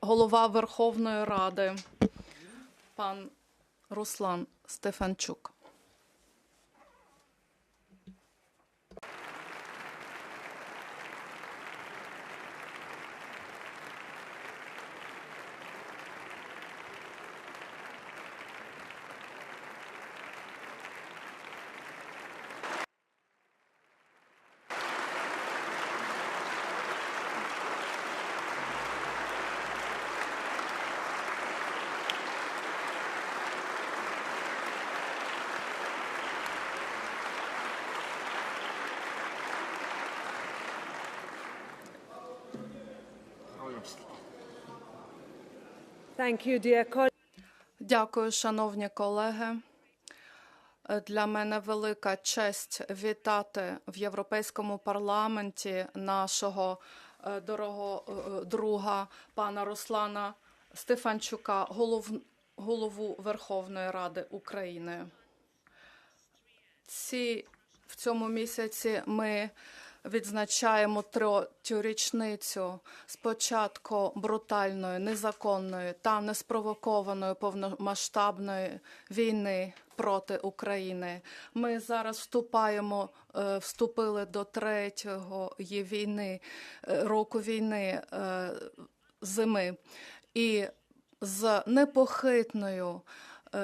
голова Верховної Ради, пан Руслан Стефанчук. Thank you. Дякую, шановні колеги. Е, Для мене велика честь вітати в Європейському парламенті нашого е, дорогого е, друга пана Руслана Стефанчука, голов, голову Верховної Ради України. Ці в цьому місяці ми відзначаємо третю річницю спочатку брутальної, незаконної та неспровокованої повномасштабної війни проти України. Ми зараз вступаємо, е, вступили до третьої війни, е, року війни е, зими. І з непохитною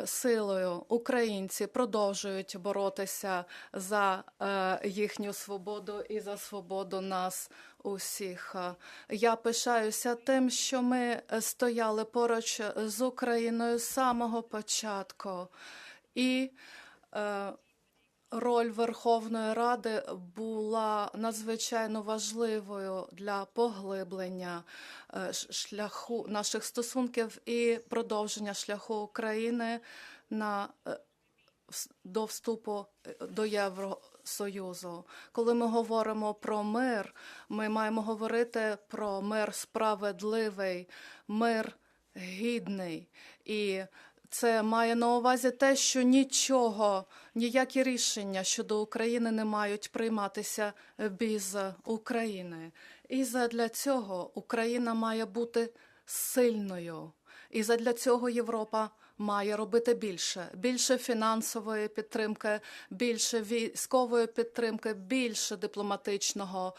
силою українці продовжують боротися за е, їхню свободу і за свободу нас усіх. Е, Я пишаюся тим, що ми е, стояли поруч з Україною з самого початку. І е, Роль Верховної Ради була надзвичайно важливою для поглиблення е, шляху наших стосунків і продовження шляху України на е, до вступу е, до Євросоюзу. Коли ми говоримо про мир, ми маємо говорити про мир справедливий, мир гідний. І це має на увазі те, що нічого, ніякі рішення щодо України не мають прийматися без України. І задля цього Україна має бути сильною. І задля цього Європа має робити більше: більше фінансової підтримки, більше військової підтримки, більше дипломатичного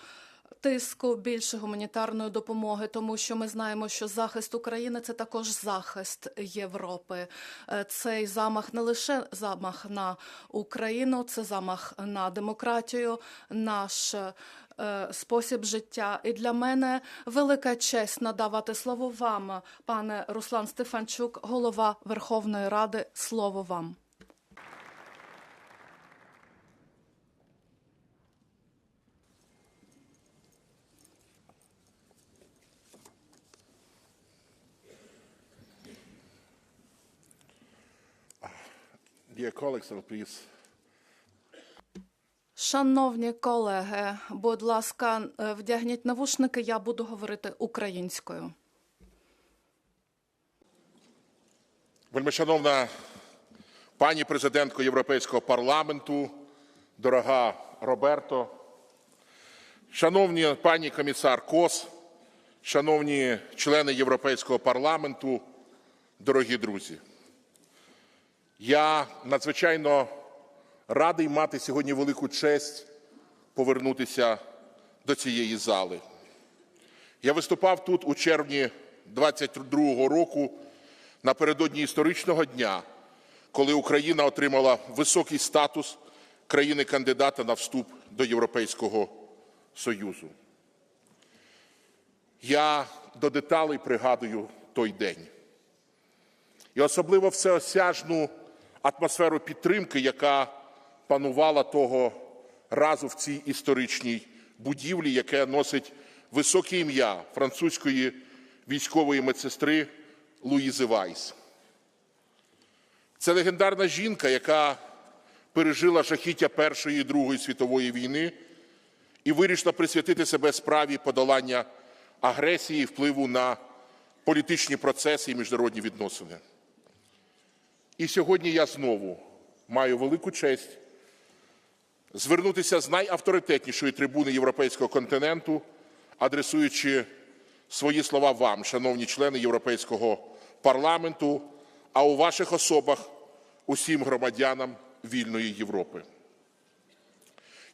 тиску, більше гуманітарної допомоги, тому що ми знаємо, що захист України це також захист Європи. Е, Цей замах не лише замах на Україну, це замах на демократію, наш е, спосіб життя. І для мене велика честь надавати слово вам, пане Руслан Стефанчук, голова Верховної Ради. Слово вам. Dear colleagues, please Шановні колеги, будь ласка, е, вдягніть навушники, я буду говорити українською. Вельмишановна пані президентко Європейського парламенту, дорога Роберто, шановні пані комісар Кос, шановні члени Європейського парламенту, дорогі друзі. Я надзвичайно радий мати сьогодні велику честь повернутися до цієї зали. Я виступав тут у червні 22-го року напередодні історичного дня, коли Україна отримала високий статус країни-кандидата на вступ до Європейського Союзу. Я до деталей пригадую той день. І особливо всеосяжну атмосферу підтримки, яка панувала того разу в цій історичній будівлі, яке носить високе ім'я французької військової медсестри Луїзи Вайс. Це легендарна жінка, яка пережила жахіття Першої і Другої світової війни і вирішила присвятити себе справі подолання агресії і впливу на політичні процеси і міжнародні відносини. І сьогодні я знову маю велику честь звернутися з найавторитетнішої трибуни європейського континенту, адресуючи свої слова вам, шановні члени Європейського парламенту, а у ваших особах усім громадянам вільної Європи.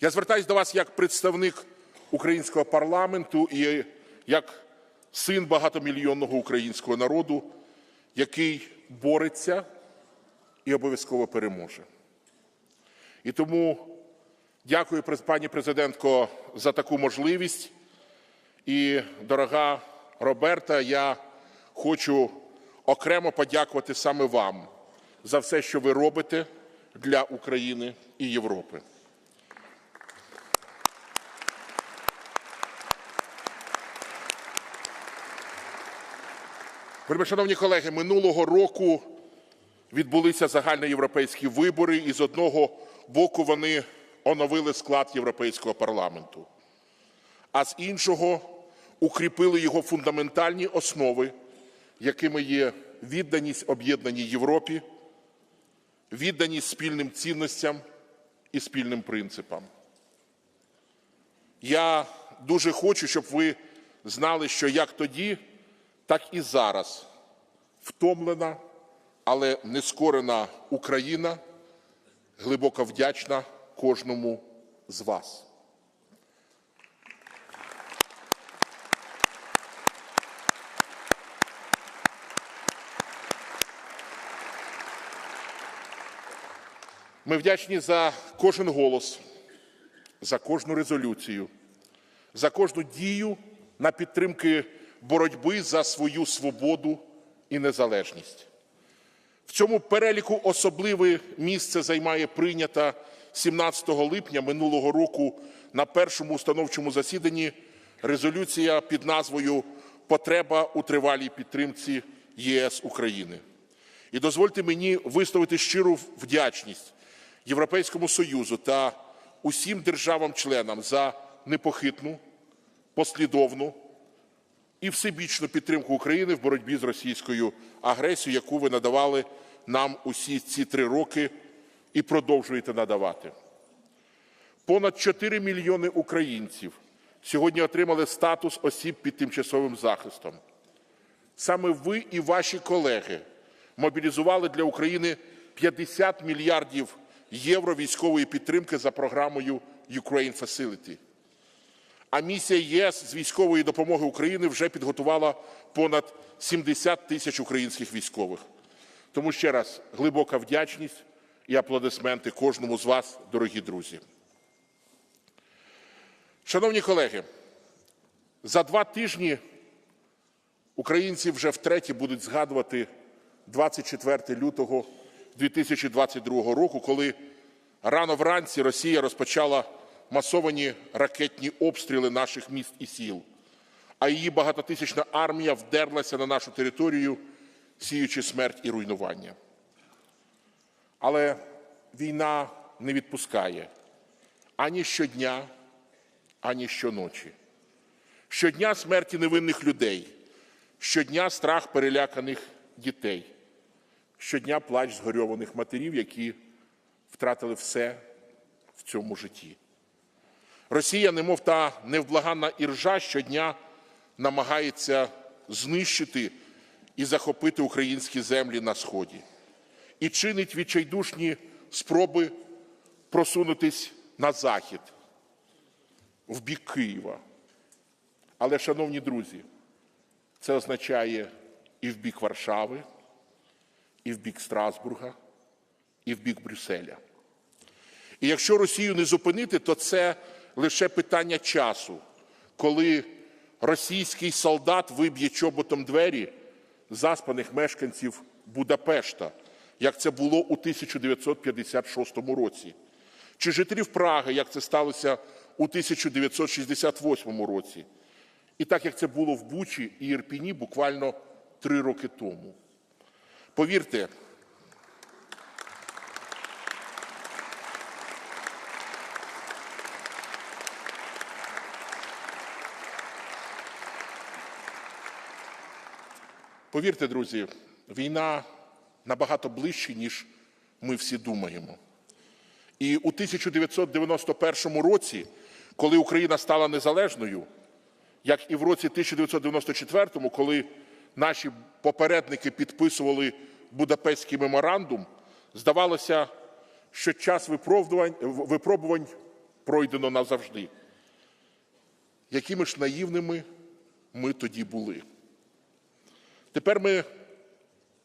Я звертаюся до вас як представник українського парламенту і як син багатомільйонного українського народу, який бореться і обов'язково переможе. І тому дякую пані президентко за таку можливість. І, дорога Роберта, я хочу окремо подякувати саме вам за все, що ви робите для України і Європи. Вельмишановні колеги, минулого року відбулися загальноєвропейські вибори, і з одного боку вони оновили склад Європейського парламенту, а з іншого укріпили його фундаментальні основи, якими є відданість об'єднаній Європі, відданість спільним цінностям і спільним принципам. Я дуже хочу, щоб ви знали, що як тоді, так і зараз втомлена, але нескорена Україна глибоко вдячна кожному з вас. Ми вдячні за кожен голос, за кожну резолюцію, за кожну дію на підтримки боротьби за свою свободу і незалежність. В цьому переліку особливе місце займає прийнята 17 липня минулого року на першому установчому засіданні резолюція під назвою Потреба у тривалій підтримці ЄС України. І дозвольте мені висловити щиру вдячність Європейському Союзу та усім державам-членам за непохитну, послідовну і всебічну підтримку України в боротьбі з російською агресією, яку ви надавали нам усі ці три роки і продовжуєте надавати. Понад 4 мільйони українців сьогодні отримали статус осіб під тимчасовим захистом. Саме ви і ваші колеги мобілізували для України 50 мільярдів євро військової підтримки за програмою Ukraine Facility. А місія ЄС з військової допомоги України вже підготувала понад 70 тисяч українських військових. Тому ще раз глибока вдячність і аплодисменти кожному з вас, дорогі друзі. Шановні колеги, за два тижні українці вже втретє будуть згадувати 24 лютого 2022 року, коли рано вранці Росія розпочала масовані ракетні обстріли наших міст і сіл, а її багатотисячна армія вдерлася на нашу територію, сіючи смерть і руйнування. Але війна не відпускає ані щодня, ані щоночі. Щодня смерті невинних людей, щодня страх переляканих дітей, щодня плач згорьованих матерів, які втратили все в цьому житті. Росія, немов та невблаганна іржа, щодня намагається знищити і захопити українські землі на сході, і чинить відчайдушні спроби просунутись на захід, в бік Києва. Але, шановні друзі, це означає і в бік Варшави, і в бік Страсбурга, і в бік Брюсселя. І якщо Росію не зупинити, то це лише питання часу, коли російський солдат виб'є чоботом двері заспаних мешканців Будапешта, як це було у 1956 році, чи жителів Праги, як це сталося у 1968 році, і так як це було в Бучі і Ірпіні буквально три роки тому. Повірте, Повірте, друзі, війна набагато ближче, ніж ми всі думаємо. І у 1991 році, коли Україна стала незалежною, як і в році 1994, коли наші попередники підписували Будапештський меморандум, здавалося, що час випробувань, випробувань пройдено назавжди. Якими ж наївними ми тоді були. Тепер ми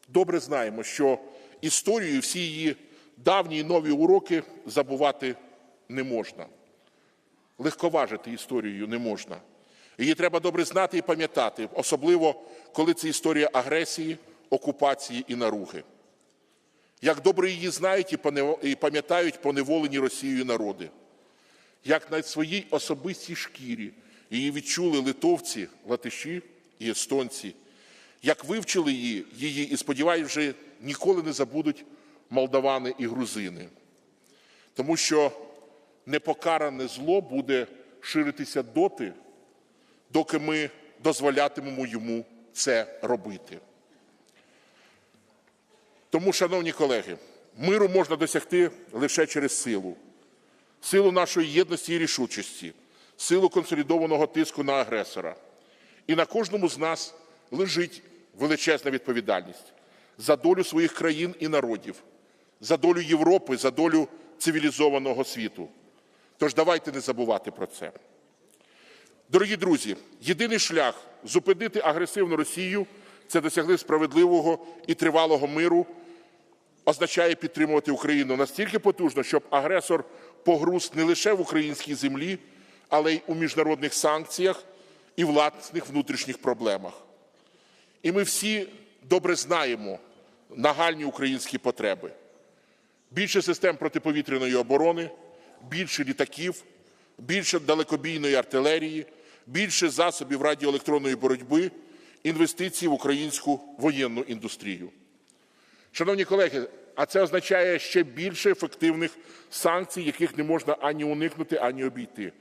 добре знаємо, що історію, і всі її давні і нові уроки забувати не можна. Легковажити історією не можна. Її треба добре знати і пам'ятати, особливо коли це історія агресії, окупації і наруги. Як добре її знають і пам'ятають поневолені Росією народи, як на своїй особистій шкірі її відчули литовці, латиші і естонці, як вивчили її, її і сподіваюся, вже ніколи не забудуть молдавани і грузини. Тому що непокаране зло буде ширитися доти, доки ми дозволятимемо йому це робити. Тому, шановні колеги, миру можна досягти лише через силу, силу нашої єдності і рішучості, силу консолідованого тиску на агресора. І на кожному з нас лежить величезна відповідальність за долю своїх країн і народів, за долю Європи, за долю цивілізованого світу. Тож давайте не забувати про це. Дорогі друзі, єдиний шлях зупинити агресивну Росію це досягли справедливого і тривалого миру, означає підтримувати Україну настільки потужно, щоб агресор погруз не лише в українській землі, але й у міжнародних санкціях і власних внутрішніх проблемах. І ми всі добре знаємо нагальні українські потреби. Більше систем протиповітряної оборони, більше літаків, більше далекобійної артилерії, більше засобів радіоелектронної боротьби, інвестицій в українську воєнну індустрію. Шановні колеги, а це означає ще більше ефективних санкцій, яких не можна ані уникнути, ані обійти.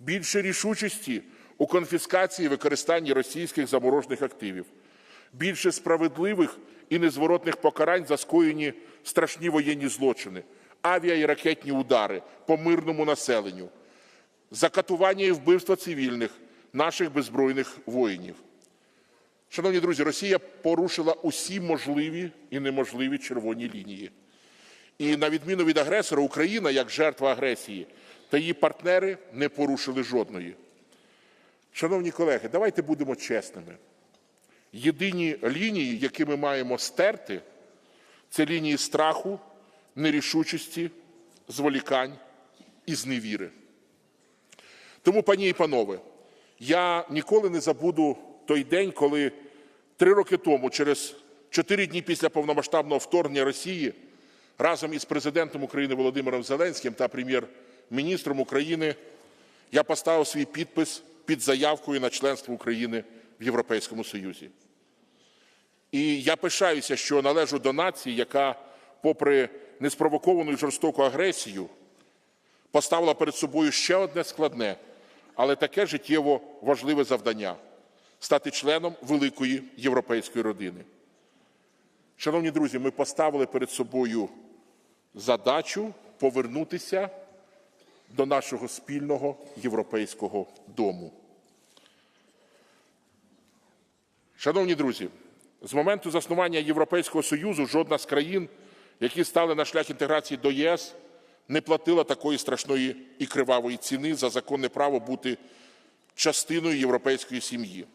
Більше рішучості у конфіскації і використанні російських заморожених активів. Більше справедливих і незворотних покарань за скоєні страшні воєнні злочини, авіа і ракетні удари по мирному населенню, закатування і вбивства цивільних наших беззбройних воїнів. Шановні друзі, Росія порушила усі можливі і неможливі червоні лінії. І на відміну від агресора, Україна, як жертва агресії, та її партнери не порушили жодної. Шановні колеги, давайте будемо чесними. Єдині лінії, які ми маємо стерти, це лінії страху, нерішучості, зволікань і зневіри. Тому, пані і панове, я ніколи не забуду той день, коли три роки тому, через чотири дні після повномасштабного вторгнення Росії, разом із президентом України Володимиром Зеленським та прем'єр-міністром України я поставив свій підпис під заявкою на членство України в Європейському Союзі. І я пишаюся, що належу до нації, яка, попри неспровоковану і жорстоку агресію, поставила перед собою ще одне складне, але таке життєво важливе завдання стати членом великої європейської родини. Шановні друзі, ми поставили перед собою задачу повернутися до нашого спільного європейського дому. Шановні друзі, з моменту заснування Європейського Союзу жодна з країн, які стали на шлях інтеграції до ЄС, не платила такої страшної і кривавої ціни за законне право бути частиною європейської сім'ї.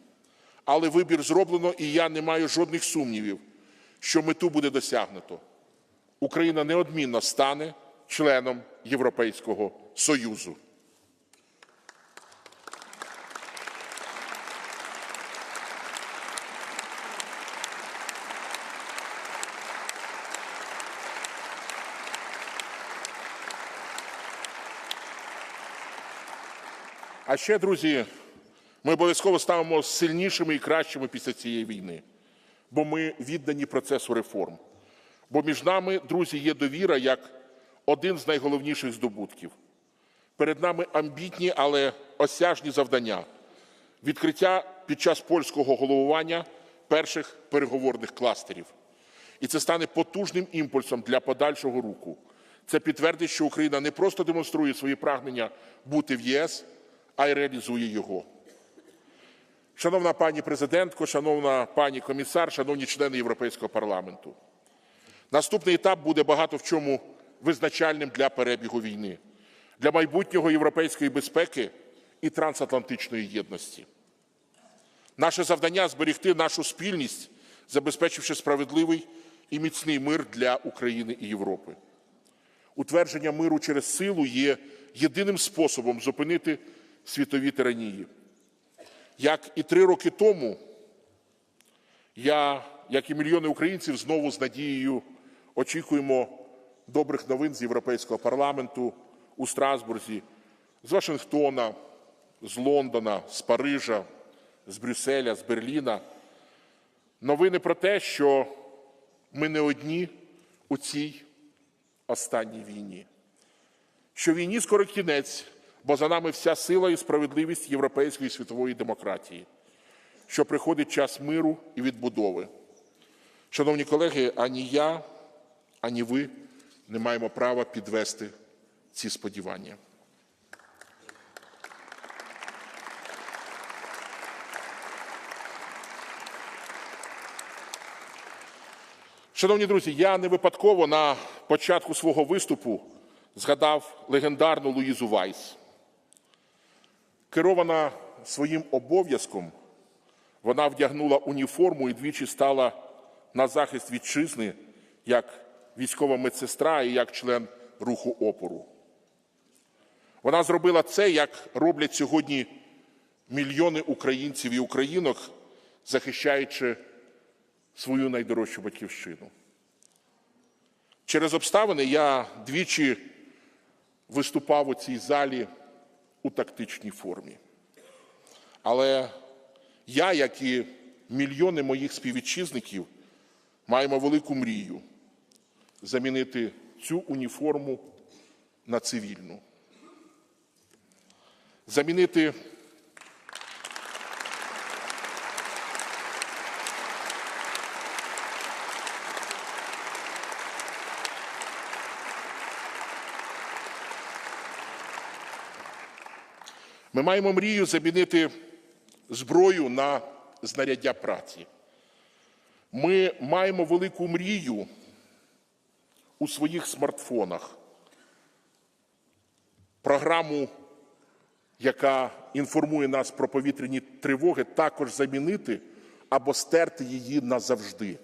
Але вибір зроблено, і я не маю жодних сумнівів, що мету буде досягнуто. Україна неодмінно стане членом Європейського Союзу. А ще, друзі, ми обов'язково ставимо сильнішими і кращими після цієї війни, бо ми віддані процесу реформ. Бо між нами, друзі, є довіра як один з найголовніших здобутків. Перед нами амбітні, але осяжні завдання. Відкриття під час польського головування перших переговорних кластерів. І це стане потужним імпульсом для подальшого руху. Це підтвердить, що Україна не просто демонструє свої прагнення бути в ЄС, а й реалізує його. Шановна пані президентко, шановна пані комісар, шановні члени Європейського парламенту. Наступний етап буде багато в чому визначальним для перебігу війни, для майбутнього європейської безпеки і трансатлантичної єдності. Наше завдання зберегти нашу спільність, забезпечивши справедливий і міцний мир для України і Європи. Утвердження миру через силу є єдиним способом зупинити світові тиранії. Як і три роки тому, я, як і мільйони українців, знову з надією очікуємо добрих новин з Європейського парламенту у Страсбурзі, з Вашингтона, з Лондона, з Парижа, з Брюсселя, з Берліна. Новини про те, що ми не одні у цій останній війні. Що війні скоро кінець, бо за нами вся сила і справедливість європейської світової демократії, що приходить час миру і відбудови. Шановні колеги, ані я, ані ви не маємо права підвести ці сподівання. Шановні друзі, я не випадково на початку свого виступу згадав легендарну Луїзу Вайс. Керована своїм обов'язком, вона вдягнула уніформу і двічі стала на захист вітчизни як військова медсестра і як член руху опору. Вона зробила це, як роблять сьогодні мільйони українців і українок, захищаючи свою найдорожчу батьківщину. Через обставини я двічі виступав у цій залі у тактичній формі. Але я, як і мільйони моїх співвітчизників, маємо велику мрію замінити цю уніформу на цивільну. Замінити Ми маємо мрію замінити зброю на знаряддя праці. Ми маємо велику мрію у своїх смартфонах. Програму, яка інформує нас про повітряні тривоги, також замінити або стерти її назавжди.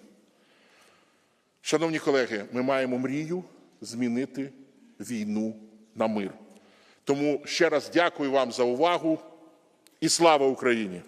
Шановні колеги, ми маємо мрію змінити війну на мир. Тому ще раз дякую вам за увагу і слава Україні!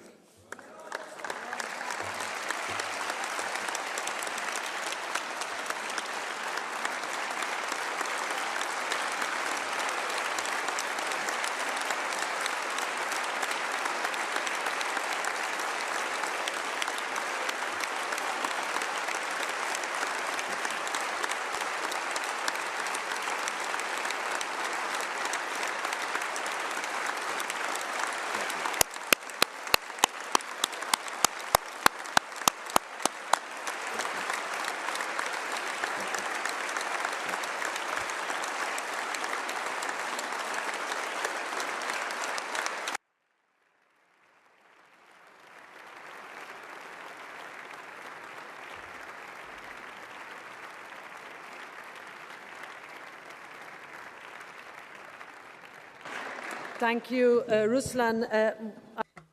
Thank you, Ruslan. Uh,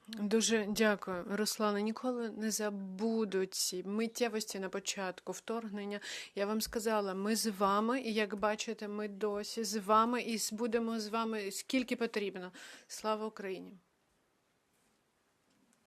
Дуже дякую, Руслане. Ніколи не забуду ці миттєвості на початку вторгнення. Я вам сказала, ми з вами, і як бачите, ми досі з вами і будемо з вами скільки потрібно. Слава Україні!